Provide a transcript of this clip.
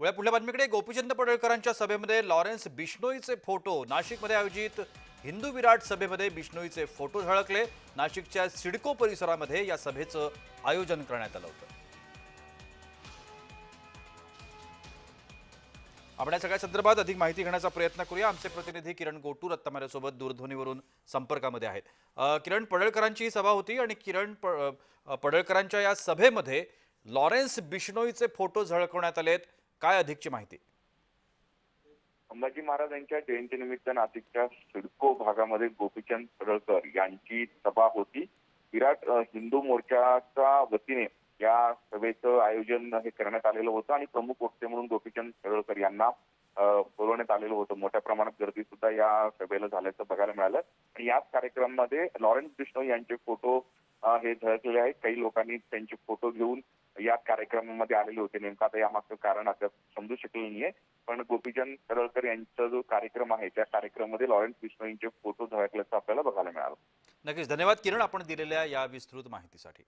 वेळा पुढल्या बातमीकडे गोपीचंद पडळकरांच्या सभेमध्ये लॉरेन्स बिश्नोईचे फोटो. नाशिकमध्ये आयोजित हिंदू विराट सभेमध्ये बिश्नोईचे फोटो झळकले. नाशिकच्या सिडको परिसरामध्ये या सभेचं आयोजन करण्यात आलं होतं. आपण या सगळ्या संदर्भात अधिक माहिती घेण्याचा प्रयत्न करूया. आमचे प्रतिनिधी किरण गोटूर आत्ता माझ्यासोबत दूरध्वनीवरून संपर्कामध्ये आहेत. किरण पडळकरांची ही सभा होती आणि किरण प पडळकरांच्या या सभेमध्ये लॉरेन्स बिश्नोईचे फोटो झळकवण्यात आलेत. काय अधिकची माहिती? संभाजी महाराज यांच्या जयंतीनिमित्त नाशिकच्या सिडको भागामध्ये गोपीचंद पडळकर यांची सभा होती. विराट हिंदू मोर्चाच्या वतीने या सभेचं आयोजन हे करण्यात आलेलं होतं आणि प्रमुख वक्ते म्हणून गोपीचंद पडळकर यांना बोलवण्यात आलेलं होतं. मोठ्या प्रमाणात गर्दी सुद्धा या सभेला झाल्याचं बघायला मिळालं. आणि याच कार्यक्रमामध्ये लॉरेन्स कृष्ण यांचे फोटो हे झळकलेले आहेत. काही लोकांनी त्यांचे फोटो घेऊन या कार्यक्रमामध्ये आलेले होते. नेमकं आता यामागचं कारण असं समजू शकलं नाहीये. पण गोपीचंद तरळकर यांचा जो कार्यक्रम आहे त्या कार्यक्रमामध्ये लॉरेन्स बिश्नोईंचे फोटो झळकल्याचं आपल्याला बघायला मिळालं. नक्कीच. धन्यवाद किरण आपण दिलेल्या या विस्तृत माहितीसाठी.